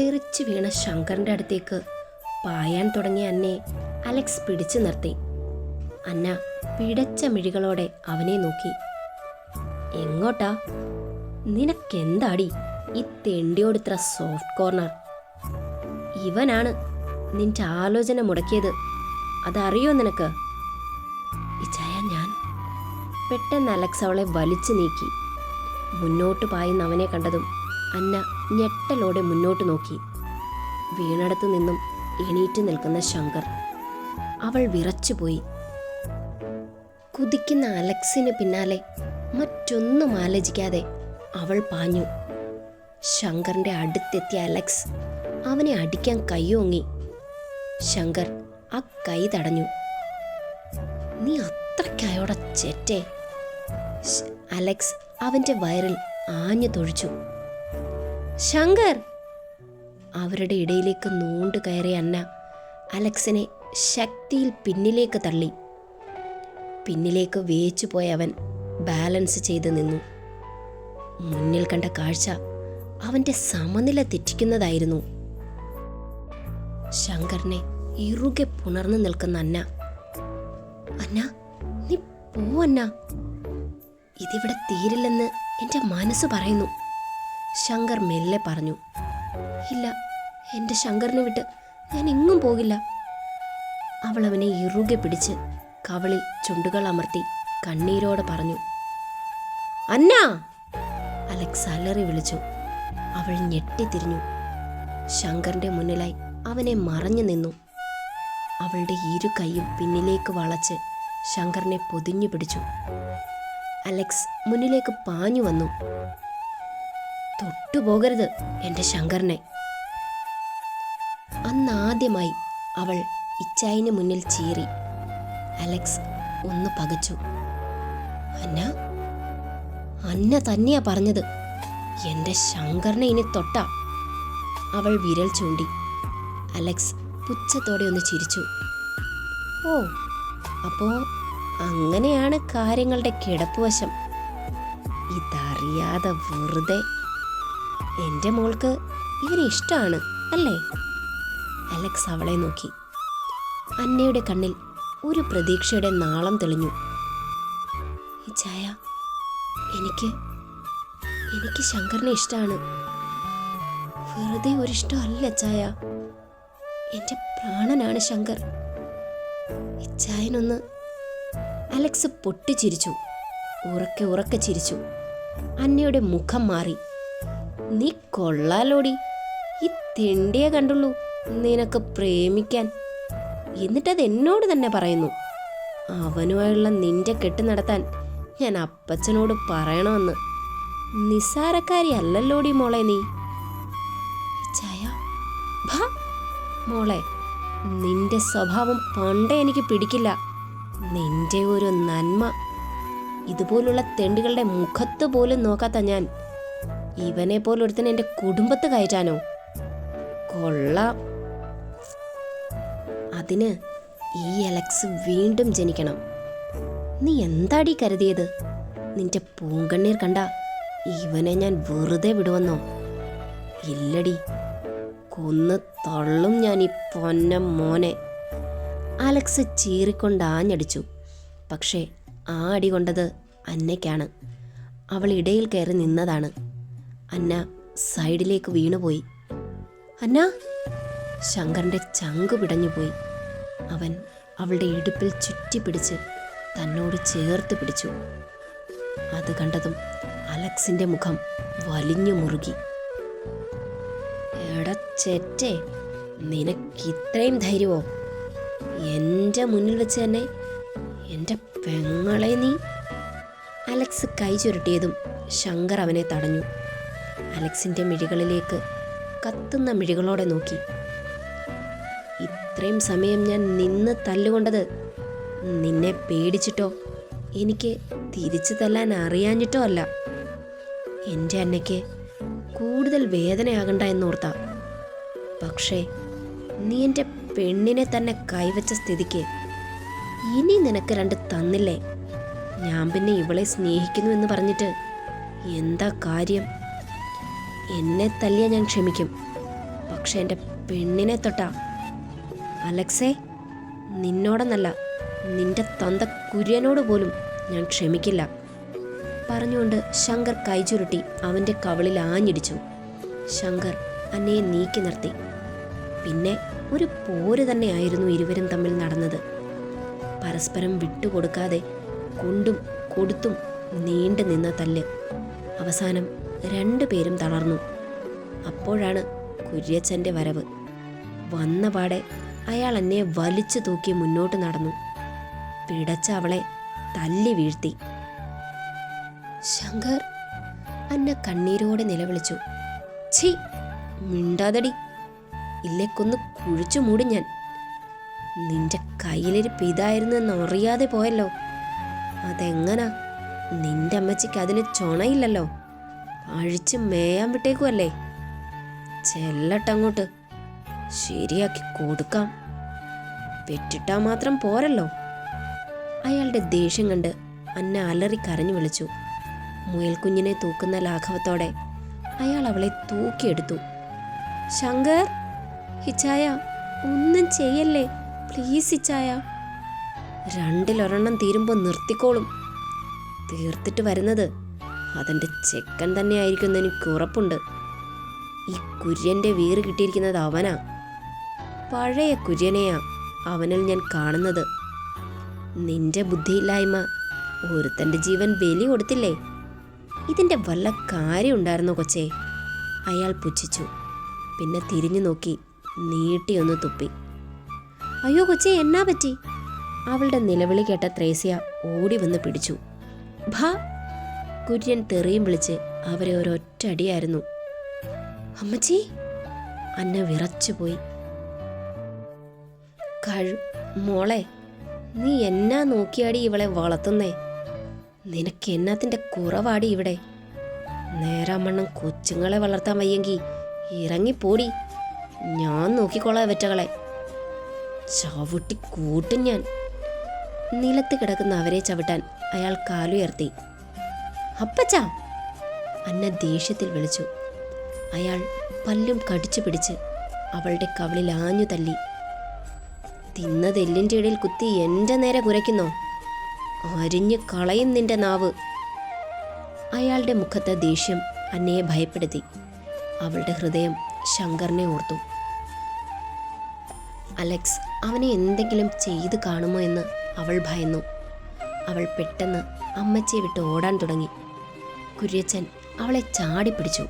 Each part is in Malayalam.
തെറിച്ചു വീണ ശങ്കറിന്റെ അടുത്തേക്ക് പായാൻ തുടങ്ങിയ അന്നെ അലക്സ് പിടിച്ചു നിർത്തി. അന്ന പിടച്ച മിഴികളോടെ അവനെ നോക്കി. എങ്ങോട്ടാ? നിനക്കെന്താടി ഈ തെണ്ടിയോട് ഇത്ര സോഫ്റ്റ് കോർണർ? ഇവനാണ് നിന്റെ ആലോചന മുടക്കിയത്. അതറിയോ നിനക്ക്? ഇച്ചായ ഞാൻ. പെട്ടെന്ന് അലക്സ് അവളെ വലിച്ചു നീക്കി. മുന്നോട്ട് പായുന്ന അവനെ കണ്ടതും അന്ന ഞെട്ടലോടെ മുന്നോട്ട് നോക്കി. വീണടത്തു നിന്നും എണീറ്റ് നിൽക്കുന്ന ശങ്കർ. അവൾ വിറച്ചുപോയി. കുതിക്കുന്ന അലക്സിന് പിന്നാലെ മറ്റൊന്നും ആലോചിക്കാതെ അവൾ പാഞ്ഞു. ശങ്കറിന്റെ അടുത്തെത്തിയ അലക്സ് അവനെ അടിക്കാൻ കൈയോങ്ങി ശങ്കർ ആ കൈ തടഞ്ഞു. നീ അത്രയ്ക്കായോടെ ചെറ്റേ? അലക്സ് അവന്റെ വയറിൽ ആഞ്ഞു തൊഴിച്ചു. ശങ്കർ. അവരുടെ ഇടയിലേക്ക് നോണ്ട് കയറിയ അന്ന അലക്സിനെ ശക്തിയിൽ പിന്നിലേക്ക് തള്ളി. പിന്നിലേക്ക് വേച്ചു പോയ അവൻ ബാലൻസ് ചെയ്ത് നിന്നു. മുന്നിൽ കണ്ട കാഴ്ച അവന്റെ സമനില തെറ്റിക്കുന്നതായിരുന്നു. ശങ്കറിനെ ഇറുകെ പുണർന്നു നിൽക്കുന്ന അന്ന അന്ന നീ പോ അന്ന. ഇതിവിടെ തീരില്ലെന്ന് എന്റെ മനസ്സ് പറയുന്നു. ശങ്കർ മെല്ലെ പറഞ്ഞു ഇല്ല എന്റെ ശങ്കറിനെ വിട്ട് ഞാൻ എങ്ങും പോകില്ല. അവൾ അവനെ ഇറുകെ പിടിച്ച് കവളിൽ ചുണ്ടുകൾ അമർത്തി കണ്ണീരോടെ പറഞ്ഞു അന്ന! അലക്സ് അലറി വിളിച്ചു. അവൾ ഞെട്ടിത്തിരിഞ്ഞു ശങ്കറിന്റെ മുന്നിലായി അവനെ മറഞ്ഞു നിന്നു. അവളുടെ ഇരു കൈയും പിന്നിലേക്ക് വളച്ച് ശങ്കറിനെ പൊതിഞ്ഞു പിടിച്ചു. അലക്സ് മുന്നിലേക്ക് പാഞ്ഞു വന്നു. തൊട്ടുപോകരുത് എന്റെ ശങ്കറിനെ. അന്നാദ്യമായി അവൾ ഇച്ചായിന് മുന്നിൽ ചീറി. അലക്സ് ഒന്ന് പകച്ചു. അന്ന അന്ന തന്നെയാ പറഞ്ഞത്. എന്റെ ശങ്കറിനെ ഇനി തൊട്ട. അവൾ വിരൽ ചൂണ്ടി. അലക്സ് പുച്ഛത്തോടെ ഒന്ന് ചിരിച്ചു. ഓ അപ്പോ അങ്ങനെയാണ് കാര്യങ്ങളുടെ കിടപ്പുവശം ഇതറിയാതെ വെറുതെ എന്റെ മോൾക്ക് ഇവരെ ഇഷ്ടമാണ് അല്ലേ? അലക്സ് അവളെ നോക്കി. അന്നയുടെ കണ്ണിൽ ഒരു പ്രതീക്ഷയുടെ നാളം തെളിഞ്ഞു. ചായ എനിക്ക് എനിക്ക് ശങ്കറിനെ ഇഷ്ടമാണ് വെറുതെ ഒരു ഇഷ്ടമല്ല ചായ. എന്റെ പ്രാണനാണ് ശങ്കർ. ഇച്ചായനൊന്ന് അലക്സ് പൊട്ടിച്ചിരിച്ചു. ഉറക്കെ ഉറക്കെ ചിരിച്ചു. അന്നയുടെ മുഖം മാറി. നീ കൊള്ളാലോടി. ഈ തെണ്ടിയെ കണ്ടുള്ളൂ നിനക്ക് പ്രേമിക്കാൻ. എന്നിട്ടത് എന്നോട് തന്നെ പറയുന്നു. അവനുമായുള്ള നിന്റെ കെട്ട് നടത്താൻ ഞാൻ അപ്പച്ചനോട് പറയണമെന്ന്. നിസ്സാരക്കാരി അല്ലല്ലോടി മോളെ നീ. മോളെ നിന്റെ സ്വഭാവം പണ്ടേ എനിക്ക് പിടിക്കില്ല. നിന്റെ ഒരു നന്മ. ഇതുപോലുള്ള തെണ്ടുകളുടെ മുഖത്ത് പോലും നോക്കാത്ത ഞാൻ ഇവനെ പോലൊരുത്തൻ എന്റെ കുടുംബത്ത് കയറ്റാനോ? കൊള്ളാം. അതിന് ഈ അലക്സ് വീണ്ടും ജനിക്കണം. നീ എന്താടി കരുതിയത്? നിന്റെ പൂങ്കണ്ണീർ കണ്ട ഇവനെ ഞാൻ വെറുതെ വിടുവന്നോ? ഇല്ലടി കൊന്ന് തള്ളും ഞാൻ ഈ പൊന്ന മോനെ. അലക്സ് ചീറിക്കൊണ്ട് ആഞ്ഞടിച്ചു പക്ഷേ ആ അടി കൊണ്ടത് അന്നയ്ക്കാണ്. അവൾ ഇടയിൽ കയറി നിന്നതാണ്. അന്ന സൈഡിലേക്ക് വീണുപോയി. അന്ന ശങ്കറിന്റെ ചങ്ക് പിടഞ്ഞുപോയി. അവൻ അവളുടെ ഇടുപ്പിൽ ചുറ്റിപ്പിടിച്ച് തന്നോട് ചേർത്ത് പിടിച്ചു. അത് കണ്ടതും അലക്സിന്റെ മുഖം വലിഞ്ഞു മുറുകി. എടാ ചെറ്റേ നിനക്ക് ഇത്രയും ധൈര്യമോ? എന്റെ മുന്നിൽ വെച്ച് തന്നെ എന്റെ പെങ്ങളെ നീ? അലക്സ് കൈ ചുരുട്ടിയതും ശങ്കർ അവനെ തടഞ്ഞു. അലക്സിന്റെ മിഴികളിലേക്ക് കത്തുന്ന മിഴികളോടെ നോക്കി. ഇത്രയും സമയം ഞാൻ നിന്ന് തല്ലുകൊണ്ടത് നിന്നെ പേടിച്ചിട്ടോ? എനിക്ക് തിരിച്ചു തല്ലാൻ അറിയാഞ്ഞിട്ടോ അല്ല. എന്റെ അന്നയ്ക്ക് കൂടുതൽ വേദനയാകണ്ട എന്നോർത്ത. പക്ഷേ നീ എന്റെ പെണ്ണിനെ തന്നെ കൈവച്ച സ്ഥിതിക്ക് ഇനി നിനക്ക് രണ്ട് തന്നില്ലേ? ഞാൻ പിന്നെ ഇവളെ സ്നേഹിക്കുന്നു എന്ന് പറഞ്ഞിട്ട് എന്താ കാര്യം? എന്നെ തല്ലിയ ഞാൻ ക്ഷമിക്കും. പക്ഷെ എന്റെ പെണ്ണിനെ തൊട്ടാ. അലക്സേ നിന്നോടെന്നല്ല നിന്റെ തന്ത കുര്യനോട് പോലും ഞാൻ ക്ഷമിക്കില്ല. പറഞ്ഞുകൊണ്ട് ശങ്കർ കൈചുരുട്ടി അവന്റെ കവളിൽ ആഞ്ഞിടിച്ചു. ശങ്കർ അന്നയെ നീക്കി നിർത്തി. പിന്നെ ഒരു പോര് തന്നെയായിരുന്നു ഇരുവരും തമ്മിൽ നടന്നത്. പരസ്പരം വിട്ടുകൊടുക്കാതെ കൊണ്ടും കൊടുത്തും നീണ്ടു നിന്ന തല്ല്. അവസാനം രണ്ടുപേരും തളർന്നു. അപ്പോഴാണ് കുര്യച്ചന്റെ വരവ്. വന്ന പാടെ അയാൾ എന്നെ വലിച്ചു തൂക്കി മുന്നോട്ട് നടന്നു. പിടച്ച അവളെ തല്ലി വീഴ്ത്തി. ശങ്കർ അന്ന കണ്ണീരോടെ നിലവിളിച്ചു. ഛീ മിണ്ടാതടി. ഇല്ലേക്കൊന്ന് കുഴിച്ചു മൂടി ഞാൻ. നിന്റെ കയ്യിലിരിപ്പ് ഇതായിരുന്നു എന്ന് അറിയാതെ പോയല്ലോ. അതെങ്ങനാ? നിന്റെ അമ്മച്ചിക്ക് അതിന് ചൊണയില്ലല്ലോ. അഴിച്ച് മേയാൻ വിട്ടേക്കുമല്ലേ ചെല്ലട്ടങ്ങോട്ട്. ശരിയാക്കി കൊടുക്കാം. വെറ്റിട്ടാ മാത്രം പോരല്ലോ. അയാളുടെ ദേഷ്യം കണ്ട് അന്ന അലറി കരഞ്ഞു വിളിച്ചു. മുയൽക്കുഞ്ഞിനെ തൂക്കുന്ന ലാഘവത്തോടെ അയാൾ അവളെ തൂക്കിയെടുത്തു. ശങ്കർ ഹിച്ചായ ഒന്നും ചെയ്യല്ലേ? പ്ലീസ് ഹിച്ചായ. രണ്ടിലൊരെണ്ണം തീരുമ്പോൾ നിർത്തിക്കോളും. തീർത്തിട്ട് വരുന്നത് അതെന്റെ ചെക്കൻ തന്നെ ആയിരിക്കും എനിക്ക് ഉറപ്പുണ്ട്. ഈ കുര്യന്റെ വീറ് കിട്ടിയിരിക്കുന്നത് അവനാ. പഴയ കുര്യനെയാ അവനിൽ ഞാൻ കാണുന്നത്. നിന്റെ ബുദ്ധിയില്ലായ്മ ഒരുത്തന്റെ ജീവൻ ബലി കൊടുത്തില്ലേ? ഇതിന്റെ വല്ല കാര്യം ഉണ്ടായിരുന്നോ കൊച്ചേ? അയാൾ പുച്ഛിച്ചു. പിന്നെ തിരിഞ്ഞു നോക്കി നീട്ടിയൊന്ന് തുപ്പി. അയ്യോ കൊച്ചേ എന്നാ പറ്റി? അവളുടെ നിലവിളി കേട്ട ത്രേസ്യ ഓടി വന്ന് പിടിച്ചു. ഭാ കുര്യൻ തെറിയും വിളിച്ച് അവരെ ഒരൊറ്റടിയായിരുന്നു അമ്മച്ചി അന്ന വിറച്ചുപോയി കഴു മോളെ നീ എന്നാ നോക്കിയാടി ഇവളെ വളർത്തുന്നേ? നിനക്ക് എന്നാത്തിന്റെ കുറവാടി ഇവിടെ. നേരാമണ്ണം കൊച്ചുങ്ങളെ വളർത്താൻ വയ്യെങ്കി ഇറങ്ങിപ്പോടി. ഞാൻ നോക്കിക്കോളാം വെറ്റകളെ. ചവിട്ടി കൂട്ടും ഞാൻ. നിലത്ത് കിടക്കുന്ന അവരെ ചവിട്ടാൻ അയാൾ കാലുയർത്തി. അപ്പച്ചാ. അന്ന ദേഷ്യത്തിൽ വിളിച്ചു. അയാൾ പല്ലും കടിച്ചു പിടിച്ച് അവളുടെ കവളിൽ ആഞ്ഞു തല്ലി. തിന്നത് എല്ലിന്റെ ഇടയിൽ കുത്തി എന്റെ നേരെ കുരയ്ക്കുന്നോ? അരിഞ്ഞു കളയും നിന്റെ നാവ്. അയാളുടെ മുഖത്തെ ദേഷ്യം അന്നയെ ഭയപ്പെടുത്തി. അവളുടെ ഹൃദയം ശങ്കറിനെ ഓർത്തു. അലക്സ് അവനെ എന്തെങ്കിലും ചെയ്തു കാണുമോ? എന്ന് അവൾ ഭയന്നു. അവൾ പെട്ടെന്ന് അമ്മച്ചിയെ വിട്ട് ഓടാൻ തുടങ്ങി. കുര്യച്ചൻ അവളെ ചാടി പിടിച്ചു.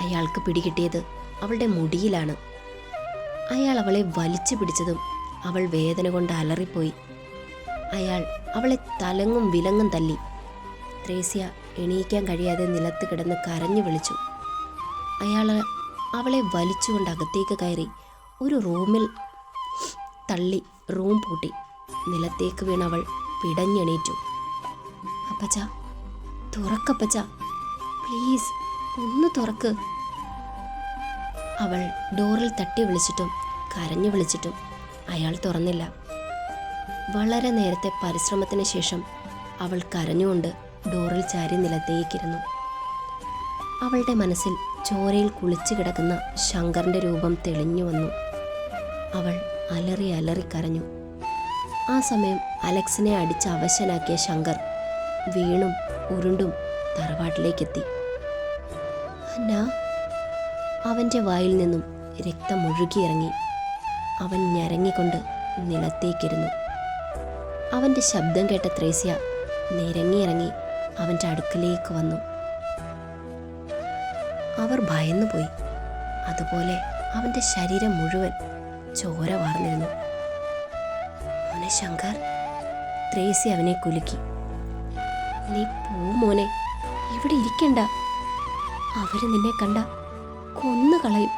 അയാൾക്ക് പിടികിട്ടിയത് അവളുടെ മുടിയിലാണ്. അയാൾ അവളെ വലിച്ചു പിടിച്ചതും അവൾ വേദന കൊണ്ട് അലറിപ്പോയി. അയാൾ അവളെ തലങ്ങും വിലങ്ങും തല്ലി. ത്രേസ്യ എണീക്കാൻ കഴിയാതെ നിലത്ത് കിടന്ന് കരഞ്ഞു വിളിച്ചു. അയാൾ അവളെ വലിച്ചുകൊണ്ട് അകത്തേക്ക് കയറി ഒരു റൂമിൽ തള്ളി റൂം പൂട്ടി. നിലത്തേക്ക് വീണവൾ പിടഞ്ഞെണീറ്റു. അപ്പച്ച തുറക്കപ്പച്ച. പ്ലീസ് ഒന്ന് തുറക്ക്. അവൾ ഡോറിൽ തട്ടി വിളിച്ചിട്ടും കരഞ്ഞു വിളിച്ചിട്ടും അയാൾ തുറന്നില്ല. വളരെ നേരത്തെ പരിശ്രമത്തിന് ശേഷം അവൾ കരഞ്ഞുകൊണ്ട് ഡോറിൽ ചാരി നിലത്തേക്കിരുന്നു. അവളുടെ മനസ്സിൽ ചോരയിൽ കുളിച്ചു കിടക്കുന്ന ശങ്കറിന്റെ രൂപം തെളിഞ്ഞു വന്നു. അവൾ അലറി അലറി കരഞ്ഞു. ആ സമയം അലക്സിനെ അടിച്ച് അവശനാക്കിയ ശങ്കർ വീണും ഉരുണ്ടും തറവാട്ടിലേക്കെത്തി. അന്ന അവന്റെ വായിൽ നിന്നും രക്തം ഒഴുകിയിറങ്ങി അവൻ ഞരങ്ങിക്കൊണ്ട് നിലത്തേക്കിരുന്നു. അവന്റെ ശബ്ദം കേട്ട ത്രേസ്യ നിരങ്ങിയിറങ്ങി അവന്റെ അടുക്കലേക്ക് വന്നു. അവർ ഭയന്നുപോയി. അതുപോലെ അവന്റെ ശരീരം മുഴുവൻ ചോര വാർന്നിരുന്നു. ശങ്കർ ത്രേസി അവനെ കുലുക്കി. നീ പോ മോനെ. ഇവിടെ ഇരിക്കണ്ട. അവർ നിന്നെ കണ്ട കൊന്നു കളയും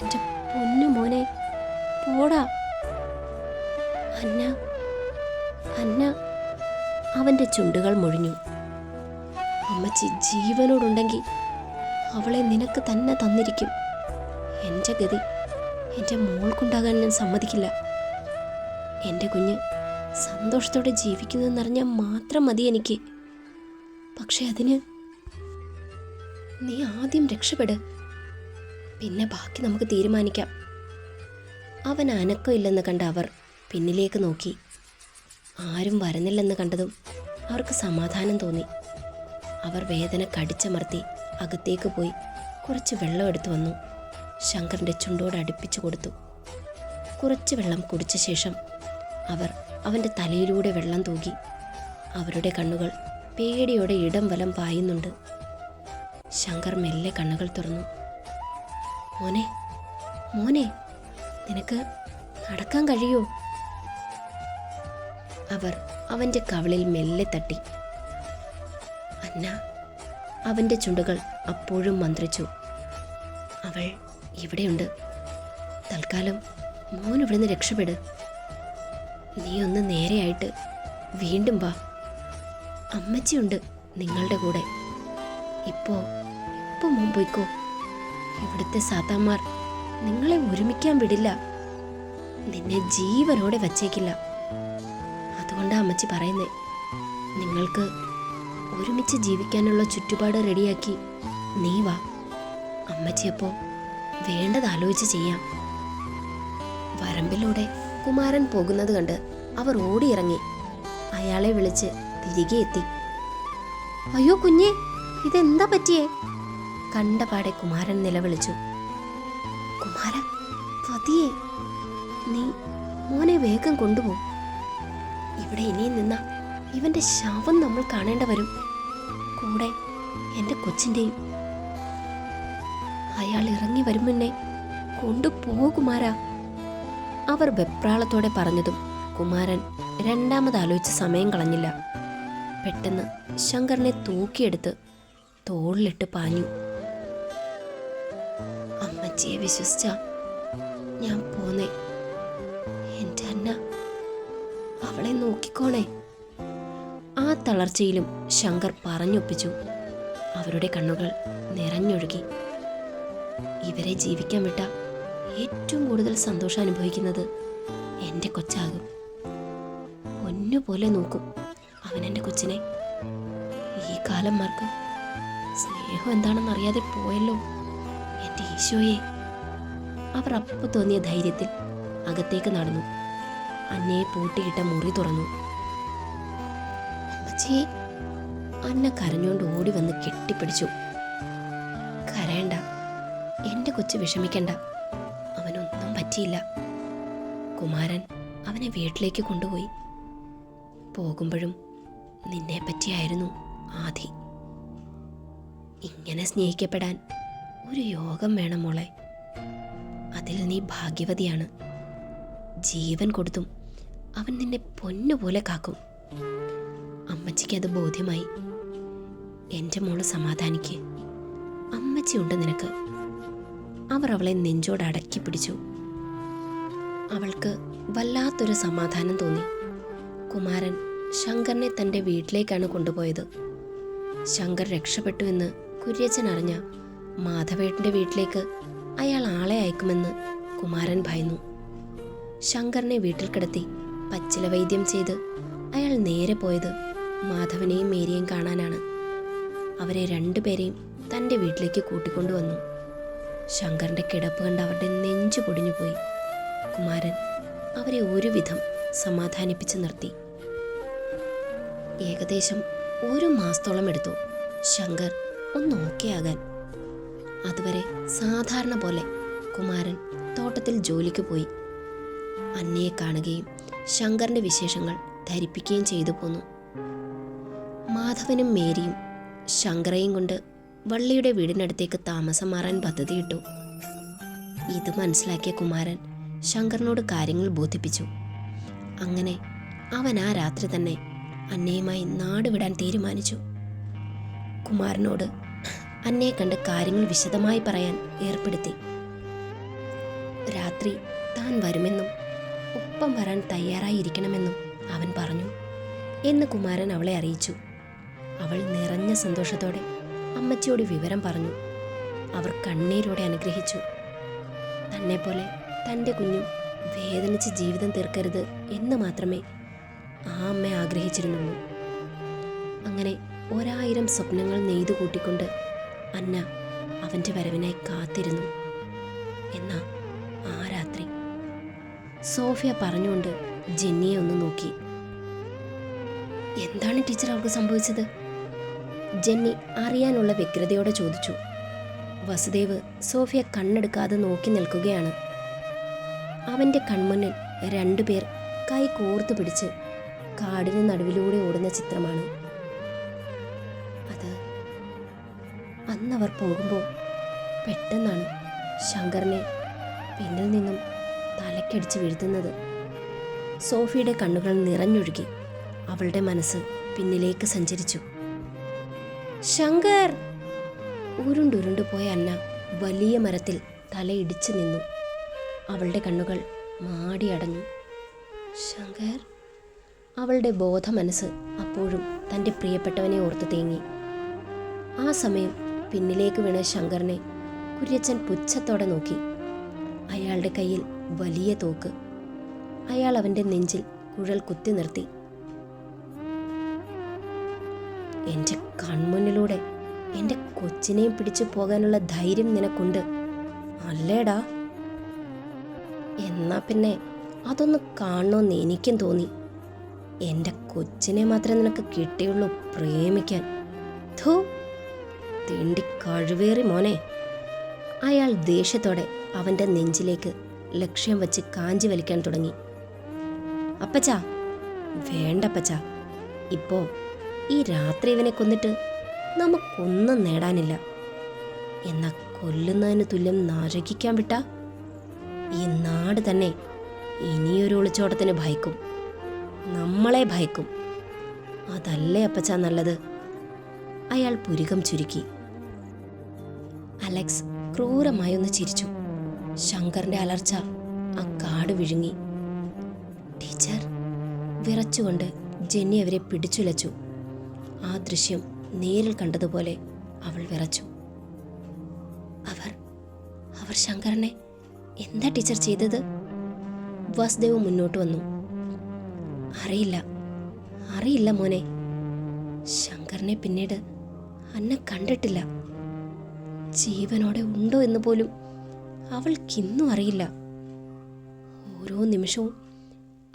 എന്റെ പൊന്നു മോനെ പോടാ. അന്ന അന്ന അവന്റെ ചുണ്ടുകൾ മുഴിഞ്ഞു. അമ്മച്ചി ജീവനോടുണ്ടെങ്കിൽ അവളെ നിനക്ക് തന്നെ തന്നിരിക്കും. എന്റെ ഗതി എന്റെ മോൾക്കുണ്ടാകാൻ ഞാൻ സമ്മതിക്കില്ല. എന്റെ കുഞ്ഞ് സന്തോഷത്തോടെ ജീവിക്കുന്നതെന്നറിഞ്ഞാൽ മാത്രം മതി എനിക്ക്. പക്ഷെ അതിന് നീ ആദ്യം രക്ഷപ്പെട്. പിന്നെ ബാക്കി നമുക്ക് തീരുമാനിക്കാം. അവൻ അനക്കമില്ലെന്ന് കണ്ട അവർ പിന്നിലേക്ക് നോക്കി. ആരും വരുന്നില്ലെന്ന് കണ്ടതും അവർക്ക് സമാധാനം തോന്നി. അവർ വേദന കടിച്ചമർത്തി അകത്തേക്ക് പോയി കുറച്ച് വെള്ളം എടുത്തു വന്നു. ശങ്കറിന്റെ ചുണ്ടോട് അടുപ്പിച്ചു കൊടുത്തു. കുറച്ച് വെള്ളം കുടിച്ച ശേഷം അവർ അവന്റെ തലയിലൂടെ വെള്ളം തൂകി. അവരുടെ കണ്ണുകൾ പേടിയോടെ ഇടം വലം പായുന്നുണ്ട്. ശങ്കർ മെല്ലെ കണ്ണുകൾ തുറന്നു. മോനെ മോനെ നിനക്ക് നടക്കാൻ കഴിയോ? അവർ അവന്റെ കവളിൽ മെല്ലെ തട്ടി. അന്ന അവന്റെ ചുണ്ടുകൾ അപ്പോഴും മന്ത്രിച്ചു. അവൾ ഇവിടെയുണ്ട്. തൽക്കാലം മോൻ ഇവിടുന്ന് രക്ഷപ്പെട്. നീ ഒന്ന് നേരെയായിട്ട് വീണ്ടും വാ. അമ്മച്ചിയുണ്ട് നിങ്ങളുടെ കൂടെ. ഇപ്പോ ഇപ്പൊ മോൻ പോയിക്കോ. ഇവിടുത്തെ സാത്താമാർ നിങ്ങളെ ഒരുമിക്കാൻ വിടില്ല. നിന്നെ ജീവനോടെ വച്ചേക്കില്ല. അതുകൊണ്ടാ അമ്മച്ചി പറയുന്നേ നിങ്ങൾക്ക് ഒരുമിച്ച് ജീവിക്കാനുള്ള ചുറ്റുപാട് റെഡിയാക്കി നീ വാ. അമ്മച്ചിയപ്പോ വേണ്ടത് ആലോചിച്ച് ചെയ്യാം. വരമ്പിലൂടെ കുമാരൻ പോകുന്നത് കണ്ട് അവർ ഓടിയിറങ്ങി. അയാളെ വിളിച്ച് തിരികെ എത്തി. അയ്യോ കുഞ്ഞെ ഇതെന്താ പറ്റിയേ? കണ്ടപാടെ കുമാരൻ നിലവിളിച്ചു. കുമാര പതിയെ നീ മോനെ വേഗം കൊണ്ടുപോകും ഇവിടെ ഇനിയും നിന്ന ഇവന്റെ ശവം നമ്മൾ കാണേണ്ട വരും. കൂടെ എന്റെ കൊച്ചിന്റെയും. അയാൾ ഇറങ്ങി വരും മുന്നേ കൊണ്ടുപോകുമാരാ കുമാര. അവർ വെപ്രാളത്തോടെ പറഞ്ഞതും കുമാരൻ രണ്ടാമതാലോചിച്ച് സമയം കളഞ്ഞില്ല. പെട്ടെന്ന് ശങ്കറിനെ തൂക്കിയെടുത്ത് തോളിലിട്ട് പാഞ്ഞു. അമ്മച്ചിയെ വിശ്വസിച്ച ഞാൻ പോന്നേ. എന്റെ അന്ന അവളെ നോക്കിക്കോണേ ആ തളർച്ചയിലും ശങ്കർ പറഞ്ഞൊപ്പിച്ചു. അവരുടെ കണ്ണുകൾ നിറഞ്ഞൊഴുകി. ഇവരെ ജീവിക്കാൻ വിട്ട ഏറ്റവും കൂടുതൽ സന്തോഷം അനുഭവിക്കുന്നത് എന്റെ കൊച്ചാകും. പൊന്നുപോലെ നോക്കും അവൻ എന്റെ കൊച്ചിനെ. ഈ കാലം മാർക്ക് സ്നേഹം എന്താണെന്ന് അറിയാതെ പോയല്ലോ. എന്റെ ഈശോയെ. അവർ അപ്പോൾ തോന്നിയ ധൈര്യത്തിൽ അകത്തേക്ക് നടന്നു. അന്നയെ പൂട്ടിയിട്ട മുറി തുറന്നു. അമ്മച്ചി അന്ന കരഞ്ഞുകൊണ്ട് ഓടി വന്ന് കെട്ടിപ്പിടിച്ചു. കരയണ്ട. എന്റെ കൊച്ചു വിഷമിക്കണ്ട. പറ്റിയില്ല. കുമാരൻ അവനെ വീട്ടിലേക്ക് കൊണ്ടുപോയി. പോകുമ്പോഴും നിന്നെ പറ്റിയായിരുന്നു ആദി. ഇങ്ങനെ സ്നേഹിക്കപ്പെടാൻ ഒരു യോഗം വേണം മോളെ. അതിൽ നീ ഭാഗ്യവതിയാണ്. ജീവൻ കൊടുത്തും അവൻ നിന്നെ പൊന്നുപോലെ കാക്കും. അമ്മച്ചിക്ക് അത് ബോധ്യമായി. എന്റെ മോൾ സമാധാനിക്ക്. അമ്മച്ചിയുണ്ട് നിനക്ക്. അവർ അവളെ നെഞ്ചോട് അടക്കി പിടിച്ചു അവൾക്ക് വല്ലാത്തൊരു സമാധാനം തോന്നി. കുമാരൻ ശങ്കറിനെ തന്റെ വീട്ടിലേക്കാണ് കൊണ്ടുപോയത്. ശങ്കർ രക്ഷപ്പെട്ടു എന്ന് കുര്യച്ചൻ അറിഞ്ഞ മാധവേട്ടന്റെ വീട്ടിലേക്ക് അയാൾ ആളെ അയക്കുമെന്ന് കുമാരൻ ഭയന്നു. ശങ്കറിനെ വീട്ടിൽ കിടത്തി പച്ചില വൈദ്യം ചെയ്ത് അയാൾ നേരെ പോയത് മാധവനെയും മേരിയെയും കാണാനാണ്. അവരെ രണ്ടുപേരെയും തന്റെ വീട്ടിലേക്ക് കൂട്ടിക്കൊണ്ടുവന്നു. ശങ്കറിന്റെ കിടപ്പ് കണ്ട് അവരുടെ നെഞ്ചു പൊടിഞ്ഞുപോയി. കുമാരൻ അവരെ ഒരുവിധം സമാധാനിപ്പിച്ച് നിർത്തി. ഏകദേശം ഒരു മാസത്തോളം എടുത്തു ശങ്കർ ഒന്ന് ഓക്കെ ആകാൻ. അതുവരെ സാധാരണ പോലെ കുമാരൻ തോട്ടത്തിൽ ജോലിക്ക് പോയി. അന്നയെ കാണുകയും ശങ്കറിന്റെ വിശേഷങ്ങൾ ധരിപ്പിക്കുകയും ചെയ്തു പോന്നു. മാധവനും മേരിയും ശങ്കറയും കൊണ്ട് വള്ളിയുടെ വീടിനടുത്തേക്ക് താമസം മാറാൻ പദ്ധതിയിട്ടു. ഇത് മനസ്സിലാക്കിയ കുമാരൻ ശങ്കറിനോട് കാര്യങ്ങൾ ബോധിപ്പിച്ചു. അങ്ങനെ അവൻ ആ രാത്രി തന്നെ അന്നയുമായി നാട് വിടാൻ തീരുമാനിച്ചു. കുമാരനോട് അന്നയെ കണ്ട് കാര്യങ്ങൾ വിശദമായി പറയാൻ ഏർപ്പെടുത്തി. രാത്രി താൻ വരുമെന്നും ഒപ്പം വരാൻ തയ്യാറായിരിക്കണമെന്നും അവൻ പറഞ്ഞു എന്ന് കുമാരൻ അവളെ അറിയിച്ചു. അവൾ നിറഞ്ഞ സന്തോഷത്തോടെ അമ്മച്ചിയോട് വിവരം പറഞ്ഞു. അവർ കണ്ണീരോടെ അനുഗ്രഹിച്ചു. തന്നെ പോലെ തന്റെ കുഞ്ഞും വേദനിച്ച് ജീവിതം തീർക്കരുത് എന്ന് മാത്രമേ ആ അമ്മ ആഗ്രഹിച്ചിരുന്നുള്ളൂ. അങ്ങനെ ഒരായിരം സ്വപ്നങ്ങൾ നെയ്തു കൂട്ടിക്കൊണ്ട് അന്ന അവന്റെ വരവിനായി കാത്തിരുന്നു. എന്നാ ആ രാത്രി. സോഫിയ പറഞ്ഞുകൊണ്ട് ജെന്നിയെ ഒന്ന് നോക്കി. എന്താണ് ടീച്ചർ അവൾക്ക് സംഭവിച്ചത്? ജെന്നി അറിയാനുള്ള വ്യഗ്രതയോടെ ചോദിച്ചു. വസുദേവ് സോഫിയ കണ്ണെടുക്കാതെ നോക്കി നിൽക്കുകയാണ്. അവന്റെ കൺമുന്നിൽ രണ്ടുപേർ കൈ കോർത്തു പിടിച്ച് കാടിന് നടുവിലൂടെ ഓടുന്ന ചിത്രമാണ്. അത് അന്നവർ പോകുമ്പോൾ പെട്ടെന്നാണ് ശങ്കറിനെ പിന്നിൽ നിന്നും തലക്കടിച്ച് വീഴ്ത്തുന്നത്. സോഫിയുടെ കണ്ണുകൾ നിറഞ്ഞൊഴുകി അവളുടെ മനസ്സ് പിന്നിലേക്ക് സഞ്ചരിച്ചു. ശങ്കർ! ഉരുണ്ടുരുണ്ടു പോയ അന്ന വലിയ മരത്തിൽ തലയിടിച്ചു നിന്നു. അവളുടെ കണ്ണുകൾ മാടിയടഞ്ഞു ശങ്കർ അവളുടെ ബോധ മനസ്സ് അപ്പോഴും തന്റെ പ്രിയപ്പെട്ടവനെ ഓർത്തു തേങ്ങി. ആ സമയം പിന്നിലേക്ക് വീണ ശങ്കറിനെ കുര്യച്ചൻ പുച്ഛത്തോടെ നോക്കി. അയാളുടെ കയ്യിൽ വലിയ തോക്ക്. അയാൾ അവന്റെ നെഞ്ചിൽ കുഴൽ കുത്തി നിർത്തി. എന്റെ കൺമുന്നിലൂടെ എന്റെ കൊച്ചിനെയും പിടിച്ചു പോകാനുള്ള ധൈര്യം നിനക്കുണ്ട്. അല്ലേടാ? എന്നാ പിന്നെ അതൊന്ന് കാണണമെന്ന് എനിക്കും തോന്നി. എന്റെ കൊച്ചിനെ മാത്രമേ നിനക്ക് കിട്ടിയുള്ളൂ പ്രേമിക്കാൻ. ധൂ തിണ്ടി കഴിവേറി മോനെ. അയാൾ ദേഷ്യത്തോടെ അവന്റെ നെഞ്ചിലേക്ക് ലക്ഷ്യം വെച്ച് കാഞ്ചി വലിക്കാൻ തുടങ്ങി. അപ്പച്ചാ വേണ്ടപ്പച്ചാ ഇപ്പോ ഈ രാത്രി ഇവനെ കൊന്നിട്ട് നമുക്കൊന്നും നേടാനില്ല. എന്നാ കൊല്ലുന്നതിന് തുല്യം നാരകിക്കാൻ വിട്ട. ഈ നാട് തന്നെ ഇനിയൊരു ഒളിച്ചോട്ടത്തിന് ഭയക്കും. നമ്മളെ ഭയക്കും. അതല്ലേ അപ്പച്ച നല്ലത്? അയാൾ പുരികം ചുരുക്കി. അലക്സ് ക്രൂരമായി ഒന്ന് ചിരിച്ചു. ശങ്കറിന്റെ അലർച്ച ആ കാട് വിഴുങ്ങി. ടീച്ചർ വിറച്ചുകൊണ്ട് ജെന്നി അവരെ പിടിച്ചുലച്ചു. ആ ദൃശ്യം നേരിൽ കണ്ടതുപോലെ അവൾ വിറച്ചു. അവർ അവർ ശങ്കരനെ എന്താ ടീച്ചർ ചെയ്തത്? വാസുദേവ് മുന്നോട്ട് വന്നു. അറിയില്ല. അറിയില്ല മോനെ. ശങ്കറിനെ പിന്നീട് അന്നെ കണ്ടിട്ടില്ല. ജീവനോടെ ഉണ്ടോ എന്ന് പോലും അവൾക്കിന്നും അറിയില്ല. ഓരോ നിമിഷവും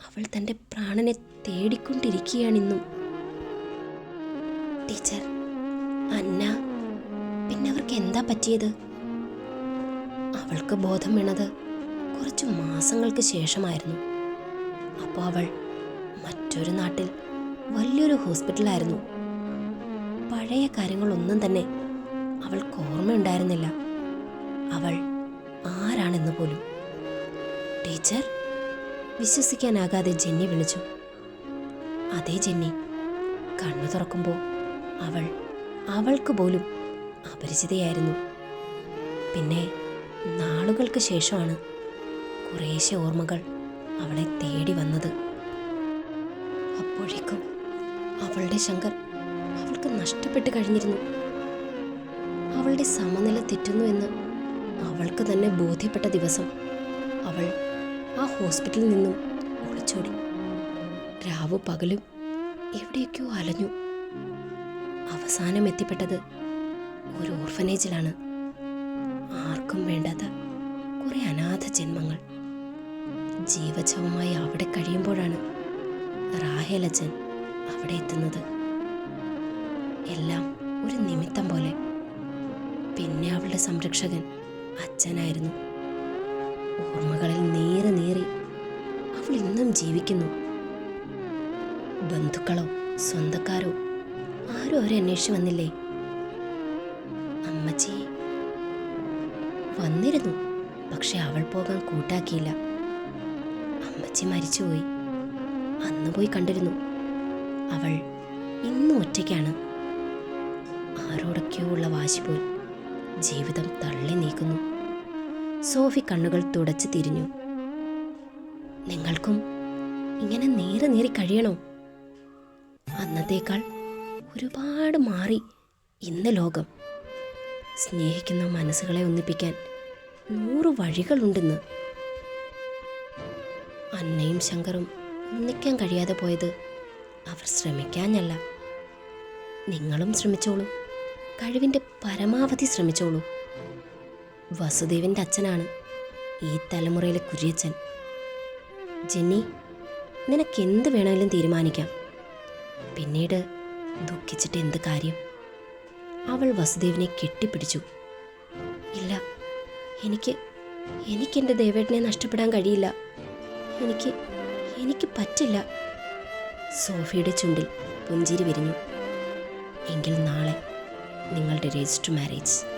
അവൾ തന്റെ പ്രാണനെ തേടിക്കൊണ്ടിരിക്കുകയാണിന്നും ടീച്ചർ അന്ന പിന്നെ അവർക്ക് എന്താ പറ്റിയത്? അവൾക്ക് ബോധം വീണത് കുറച്ച് മാസങ്ങൾക്ക് ശേഷമായിരുന്നു. അപ്പോൾ അവൾ മറ്റൊരു നാട്ടിൽ വലിയൊരു ഹോസ്പിറ്റലായിരുന്നു. പഴയ കാര്യങ്ങളൊന്നും തന്നെ അവൾക്ക് ഓർമ്മയുണ്ടായിരുന്നില്ല. അവൾ ആരാണെന്ന് പോലും. ടീച്ചർ വിശ്വസിക്കാനാകാതെ ജെന്നി വിളിച്ചു. അതേ ജെന്നി കണ്ണു തുറക്കുമ്പോൾ അവൾ അവൾക്ക് പോലും അപരിചിതയായിരുന്നു. പിന്നെ നാളുകൾക്ക് ശേഷമാണ് കുറേശ്ശെ ഓർമ്മകൾ അവളെ തേടി വന്നത്. അപ്പോഴേക്കും അവളുടെ ശങ്കർ അവൾക്ക് നഷ്ടപ്പെട്ട് കഴിഞ്ഞിരുന്നു. അവളുടെ സമനില തെറ്റുന്നു എന്ന് അവൾക്ക് തന്നെ ബോധ്യപ്പെട്ട ദിവസം അവൾ ആ ഹോസ്പിറ്റലിൽ നിന്നും ഒളിച്ചോടി. രാവ് പകലും എവിടെയൊക്കെയോ അലഞ്ഞു. അവസാനം എത്തിപ്പെട്ടത് ഒരു ഓർഫനേജിലാണ്. ആർക്കും വേണ്ടാത്ത കുറെ അനാഥ ജന്മങ്ങൾ. ജീവജവമായി അവിടെ കഴിയുമ്പോഴാണ് റാഹേലജൻ അവിടെ എത്തുന്നത്. എല്ലാം ഒരു നിമിത്തം പോലെ. പിന്നെ അവളുടെ സംരക്ഷകൻ അച്ഛനായിരുന്നു. ഓർമ്മകളിൽ നേരെ നേറി അവൾ ഇന്നും ജീവിക്കുന്നു. ബന്ധുക്കളോ സ്വന്തക്കാരോ ആരും അവരെ അന്വേഷിച്ചു വന്നില്ലേ? അമ്മച്ചി വന്നിരുന്നു. പക്ഷെ അവൾ പോകാൻ കൂട്ടാക്കിയില്ല. അമ്മച്ചി മരിച്ചുപോയി. അന്ന് പോയി കണ്ടിരുന്നു. അവൾ ഇന്നും ഒറ്റയ്ക്കാണ്. ആരോടൊക്കെയോ ഉള്ള വാശി പോയി. ജീവിതം തള്ളി നീക്കുന്നു. സോഫി കണ്ണുകൾ തുടച്ചു തിരിഞ്ഞു. നിങ്ങൾക്കും ഇങ്ങനെ നേരെ നേരി കഴിയണോ? അന്നത്തേക്കാൾ ഒരുപാട് മാറി ഇന്ന് ലോകം. സ്നേഹിക്കുന്ന മനസ്സുകളെ ഒന്നിപ്പിക്കാൻ നൂറ് വഴികളുണ്ടെന്ന്. അന്നയും ശങ്കറും ഒന്നിക്കാൻ കഴിയാതെ പോയത് അവർ ശ്രമിക്കാഞ്ഞല്ല. നിങ്ങളും ശ്രമിച്ചോളൂ. കഴിവിന്റെ പരമാവധി ശ്രമിച്ചോളൂ. വസുദേവന്റെ അച്ഛനാണ് ഈ തലമുറയിലെ കുര്യച്ചൻ. ജെന്നി നിനക്ക് എന്ത് വേണമെങ്കിലും തീരുമാനിക്കാം. പിന്നീട് ദുഃഖിച്ചിട്ട് എന്ത് കാര്യം? അവൾ വസുദേവിനെ കെട്ടിപ്പിടിച്ചു. എനിക്ക് എനിക്ക് എന്റെ ദേവേട്ടനെ നഷ്ടപ്പെടാൻ കഴിയില്ല. എനിക്ക് എനിക്ക് പറ്റില്ല. സോഫിയുടെ ചുണ്ടിൽ പുഞ്ചിരി വിരിഞ്ഞു. എങ്കിൽ നാളെ നിങ്ങളുടെ രജിസ്റ്റർ മാരേജ്.